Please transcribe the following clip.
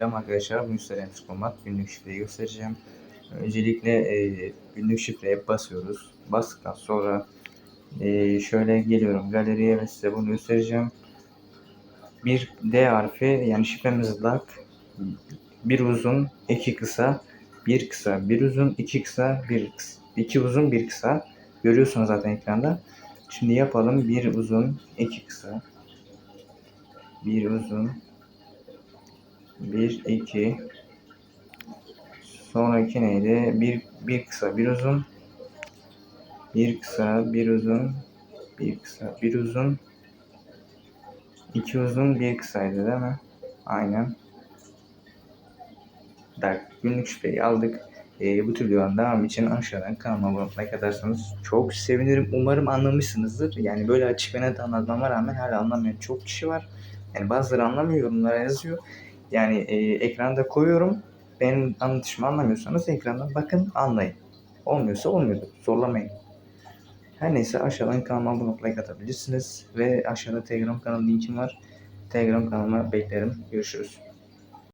Selam arkadaşlar, bu Instagram Format günlük şifreyi göstereceğim. Öncelikle e, günlük şifreye basıyoruz. Bastıktan sonra e, şöyle geliyorum galeriye ve size bunu göstereceğim. Bir D harfi yani şifremiz lock. Bir uzun, iki kısa, bir kısa, bir uzun, iki kısa, bir kısa. iki uzun, bir kısa. Görüyorsunuz zaten ekranda. Şimdi yapalım. Bir uzun, iki kısa. Bir uzun, 1 2 sonraki neydi? Bir, bir kısa bir uzun bir kısa bir uzun bir kısa bir uzun iki uzun bir kısaydı değil mi? Aynen. Tak günlük şifreyi aldık. Ee, bu tür videoların devamı için aşağıdan kanalıma abone olmayı katarsanız çok sevinirim. Umarım anlamışsınızdır. Yani böyle açık ve net anlatmama rağmen hala anlamayan çok kişi var. Yani bazıları anlamıyor yorumlara yazıyor. Yani e, ekranda koyuyorum. Benim anlatışımı anlamıyorsanız ekrandan bakın anlayın. Olmuyorsa olmuyordur. Zorlamayın. Her neyse aşağıdan kanalıma abone olmayı katabilirsiniz. Ve aşağıda Telegram kanalı linkim var. Telegram kanalıma beklerim. Görüşürüz.